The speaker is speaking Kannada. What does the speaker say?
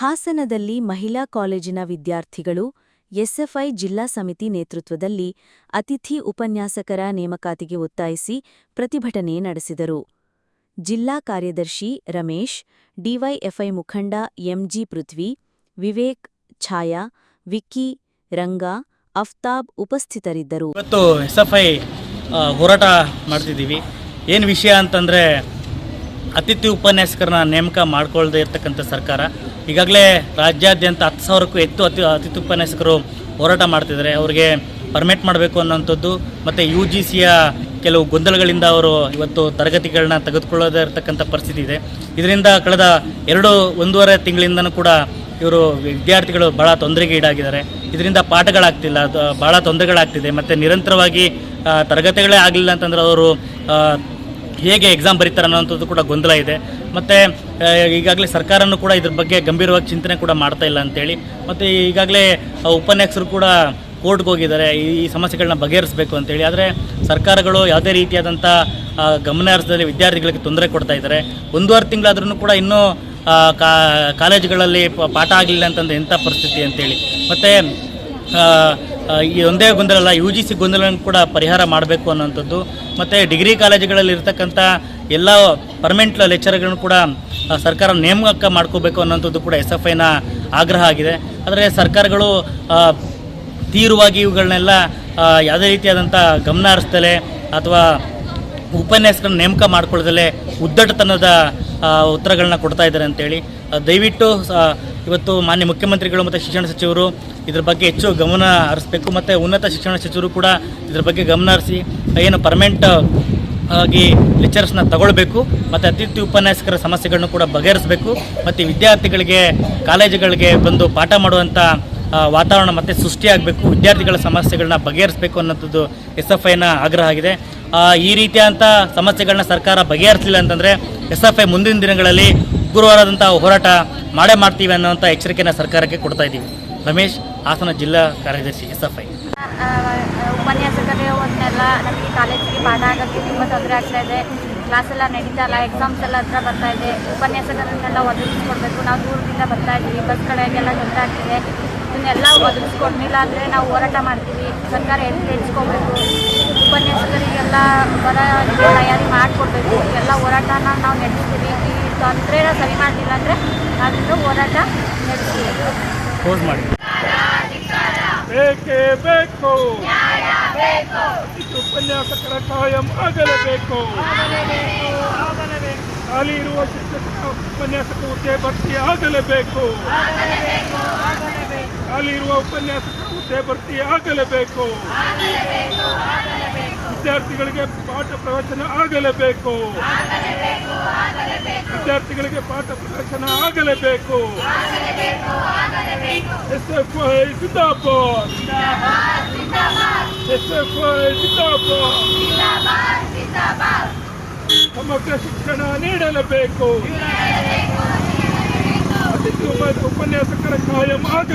ಹಾಸನದಲ್ಲಿ ಮಹಿಳಾ ಕಾಲೇಜಿನ ವಿದ್ಯಾರ್ಥಿಗಳು ಎಸ್ಎಫ್ಐ ಜಿಲ್ಲಾ ಸಮಿತಿ ನೇತೃತ್ವದಲ್ಲಿ ಅತಿಥಿ ಉಪನ್ಯಾಸಕರ ನೇಮಕಾತಿಗೆ ಒತ್ತಾಯಿಸಿ ಪ್ರತಿಭಟನೆ ನಡೆಸಿದರು. ಜಿಲ್ಲಾ ಕಾರ್ಯದರ್ಶಿ ರಮೇಶ್, ಡಿವೈಎಫ್ಐ ಮುಖಂಡ ಎಂಜಿ ಪೃಥ್ವಿ, ವಿವೇಕ್ ಛಾಯಾ, ವಿಕ್ಕಿ ರಂಗಾ, ಅಫ್ತಾಬ್ ಉಪಸ್ಥಿತರಿದ್ದರು. ಇವತ್ತು ಎಸ್ಎಫ್ಐ ಹೋರಾಟ ಮಾಡ್ತಿದ್ದೀವಿ. ಏನು ವಿಷಯ ಅಂತಂದರೆ ಅತಿಥಿ ಉಪನ್ಯಾಸಕರನ್ನ ನೇಮಕ ಮಾಡ್ಕೊಳ್ಳದೇ ಇರತಕ್ಕಂಥ ಸರ್ಕಾರ ಈಗಾಗಲೇ ರಾಜ್ಯಾದ್ಯಂತ ಹತ್ತು ಸಾವಿರಕ್ಕೂ ಹೆಚ್ಚು ಅತಿ ಅತಿಥಿ ಹೋರಾಟ ಮಾಡ್ತಿದ್ದಾರೆ. ಅವರಿಗೆ ಪರ್ಮಿಟ್ ಮಾಡಬೇಕು ಅನ್ನೋಂಥದ್ದು ಮತ್ತು ಯು ಜಿ ಸಿಯ ಕೆಲವು ಗೊಂದಲಗಳಿಂದ ಅವರು ಇವತ್ತು ತರಗತಿಗಳನ್ನ ತೆಗೆದುಕೊಳ್ಳೋದೇ ಇರತಕ್ಕಂಥ ಪರಿಸ್ಥಿತಿ ಇದೆ. ಇದರಿಂದ ಕಳೆದ ಎರಡು ಒಂದೂವರೆ ತಿಂಗಳಿಂದನೂ ಕೂಡ ಇವರು ವಿದ್ಯಾರ್ಥಿಗಳು ಭಾಳ ತೊಂದರೆಗೆ ಈಡಾಗಿದ್ದಾರೆ. ಇದರಿಂದ ಪಾಠಗಳಾಗ್ತಿಲ್ಲ ಭಾಳ ತೊಂದರೆಗಳಾಗ್ತಿದೆ. ಮತ್ತು ನಿರಂತರವಾಗಿ ತರಗತಿಗಳೇ ಆಗಲಿಲ್ಲ ಅಂತಂದ್ರೆ ಅವರು ಹೇಗೆ ಎಕ್ಸಾಮ್ ಬರೀತಾರೆ ಅನ್ನೋಂಥದ್ದು ಕೂಡ ಗೊಂದಲ ಇದೆ. ಮತ್ತು ಈಗಾಗಲೇ ಸರ್ಕಾರನೂ ಕೂಡ ಇದ್ರ ಬಗ್ಗೆ ಗಂಭೀರವಾಗಿ ಚಿಂತನೆ ಕೂಡ ಮಾಡ್ತಾ ಇಲ್ಲ ಅಂತೇಳಿ. ಮತ್ತು ಈಗಾಗಲೇ ಉಪನ್ಯಾಸರು ಕೂಡ ಕೋರ್ಟ್ಗೆ ಹೋಗಿದ್ದಾರೆ. ಈ ಸಮಸ್ಯೆಗಳನ್ನ ಬಗೆಹರಿಸಬೇಕು ಅಂತೇಳಿ. ಆದರೆ ಸರ್ಕಾರಗಳು ಯಾವುದೇ ರೀತಿಯಾದಂಥ ಗಮನ ವಿದ್ಯಾರ್ಥಿಗಳಿಗೆ ತೊಂದರೆ ಕೊಡ್ತಾ ಇದ್ದಾರೆ. ಒಂದೂವರೆ ತಿಂಗಳಾದ್ರೂ ಕೂಡ ಇನ್ನೂ ಕಾಲೇಜುಗಳಲ್ಲಿ ಪಾಠ ಆಗಲಿಲ್ಲ ಅಂತಂದ್ರೆ ಎಂಥ ಪರಿಸ್ಥಿತಿ ಅಂತೇಳಿ. ಮತ್ತು ಈ ಒಂದೇ ಗೊಂದಲ ಅಲ್ಲ ಯು ಜಿ ಸಿ ಗೊಂದಲನ ಕೂಡ ಪರಿಹಾರ ಮಾಡಬೇಕು ಅನ್ನೋಂಥದ್ದು. ಮತ್ತು ಡಿಗ್ರಿ ಕಾಲೇಜುಗಳಲ್ಲಿ ಇರ್ತಕ್ಕಂಥ ಎಲ್ಲ ಪರ್ಮನೆಂಟ್ ಲೆಕ್ಚರ್ಗಳನ್ನು ಕೂಡ ಸರ್ಕಾರ ನೇಮಕ ಮಾಡ್ಕೋಬೇಕು ಅನ್ನೋಂಥದ್ದು ಕೂಡ ಎಸ್ ಎಫ್ ಐನ ಆಗ್ರಹ ಆಗಿದೆ. ಆದರೆ ಸರ್ಕಾರಗಳು ತೀವ್ರವಾಗಿ ಇವುಗಳನ್ನೆಲ್ಲ ಯಾವುದೇ ರೀತಿಯಾದಂಥ ಗಮನ ಹರಿಸ್ದಲೆ ಅಥವಾ ಉಪನ್ಯಾಸಗಳನ್ನ ನೇಮಕ ಮಾಡ್ಕೊಳ್ಳೋದಲ್ಲೇ ಉದ್ದಟತನದ ಉತ್ತರಗಳನ್ನ ಕೊಡ್ತಾ ಇದ್ದಾರೆ ಅಂತೇಳಿ. ದಯವಿಟ್ಟು ಇವತ್ತು ಮಾನ್ಯ ಮುಖ್ಯಮಂತ್ರಿಗಳು ಮತ್ತು ಶಿಕ್ಷಣ ಸಚಿವರು ಇದ್ರ ಬಗ್ಗೆ ಹೆಚ್ಚು ಗಮನ ಹರಿಸ್ಬೇಕು ಮತ್ತು ಉನ್ನತ ಶಿಕ್ಷಣ ಸಚಿವರು ಕೂಡ ಇದ್ರ ಬಗ್ಗೆ ಗಮನ ಹರಿಸಿ, ಏನು ಪರ್ಮನೆಂಟ್ ಆಗಿ ಲೆಕ್ಚರ್ಸ್ನ ತಗೊಳ್ಬೇಕು ಮತ್ತು ಅತಿಥಿ ಉಪನ್ಯಾಸಕರ ಸಮಸ್ಯೆಗಳನ್ನು ಕೂಡ ಬಗೆಹರಿಸಬೇಕು ಮತ್ತು ವಿದ್ಯಾರ್ಥಿಗಳಿಗೆ, ಕಾಲೇಜುಗಳಿಗೆ ಬಂದು ಪಾಠ ಮಾಡುವಂಥ ವಾತಾವರಣ ಮತ್ತೆ ಸೃಷ್ಟಿಯಾಗಬೇಕು, ವಿದ್ಯಾರ್ಥಿಗಳ ಸಮಸ್ಯೆಗಳನ್ನ ಬಗೆಹರಿಸಬೇಕು ಅನ್ನೋಂಥದ್ದು ಎಸ್ ಎಫ್ ಐನ ಆಗ್ರಹ ಆಗಿದೆ. ಈ ರೀತಿಯಾದಂಥ ಸಮಸ್ಯೆಗಳನ್ನ ಸರ್ಕಾರ ಬಗೆಹರಿಸಲಿಲ್ಲ ಅಂತಂದರೆ ಎಸ್ ಎಫ್ ಐ ಮುಂದಿನ ದಿನಗಳಲ್ಲಿ ಉಗ್ರವಾದಂಥ ಹೋರಾಟ ಮಾಡೇ ಮಾಡ್ತೀವಿ ಅನ್ನೋಂಥ ಎಚ್ಚರಿಕೆಯನ್ನು ಸರ್ಕಾರಕ್ಕೆ ಕೊಡ್ತಾ ಇದ್ದೀವಿ. ರಮೇಶ್, ಹಾಸನ ಜಿಲ್ಲಾ ಕಾರ್ಯದರ್ಶಿ, ಎಸ್ ಎಫ್ ಐ. ಉಪನ್ಯಾಸಕರು ಒಂದೆಲ್ಲ ನಮಗೆ ಕಾಲೇಜಿಗೆ ಪಾಠ ಆಗೋಕ್ಕೆ ತುಂಬ ತೊಂದರೆ ಆಗ್ತಾ ಇದೆ. ಕ್ಲಾಸ್ ಎಲ್ಲ ನಡೀತಾ ಇಲ್ಲ ಎಕ್ಸಾಮ್ಸ್ ಎಲ್ಲ ಹತ್ರ ಬರ್ತಾ ಇದೆ. ಉಪನ್ಯಾಸಕರನ್ನೆಲ್ಲ ಒದಗಿಸ್ಕೊಡ್ಬೇಕು. ನಾವು ದೂರದಿಂದ ಬರ್ತಾ ಇದ್ದೀವಿ. ಬಸ್ಗಳಿಗೆಲ್ಲ ತೊಂದರೆ ಆಗ್ತಿದೆ ಇದನ್ನೆಲ್ಲ ಒದಗಿಸ್ಕೊಡ್ಲಿಲ್ಲ ಅಂದರೆ ನಾವು ಹೋರಾಟ ಮಾಡ್ತೀವಿ. ಸರ್ಕಾರ ಎಲ್ಲಿ ಹೆಚ್ಚಿಕೊಬೇಕು ಉಪನ್ಯಾಸಕರಿಗೆಲ್ಲ ಬರ ತಯಾರಿ ಮಾಡಿಕೊಡ್ಬೇಕು. ಎಲ್ಲ ಹೋರಾಟನ ನಾವು ನಡೆಸ್ತೀವಿ. ಈ ತೊಂದರೆನ ಸರಿ ಮಾಡಲಿಲ್ಲ ಅಂದರೆ ನಾವಿನ್ನೂ ಹೋರಾಟ ಕ್ಲೋಸ್ ಮಾಡಿ. ಬೇಕೇ ಬೇಕು. ಉಪನ್ಯಾಸಕರ ಕಾಯಂ ಆಗಲೇಬೇಕು. ಖಾಲಿ ಇರುವ ಶಿಕ್ಷಕ ಉಪನ್ಯಾಸಕ ಹುದ್ದೆ ಭರ್ತಿ ಆಗಲೇಬೇಕು. ಖಾಲಿ ಇರುವ ಉಪನ್ಯಾಸಕ ಹುದ್ದೆ ಭರ್ತಿ ಆಗಲೇಬೇಕು. ವಿದ್ಯಾರ್ಥಿಗಳಿಗೆ ಪಾಠ ಪ್ರವಚನ ಆಗಲೇಬೇಕು. ವಿದ್ಯಾರ್ಥಿಗಳಿಗೆ ಪಾಠ ಪ್ರವಚನ ಆಗಲೇಬೇಕು. ಎಸ್ ಎಫ್ ಐ ಜಿಂದಾಬಾದ್ ಎಸ್ ಎಫ್ ಐ ಜಿಂದಾಬಾದ್ ಸಮಗ್ರ ಶಿಕ್ಷಣ ನೀಡಲೇಬೇಕು. ಉಪನ್ಯಾಸಕರ ಕಾಯಂ ಆಗ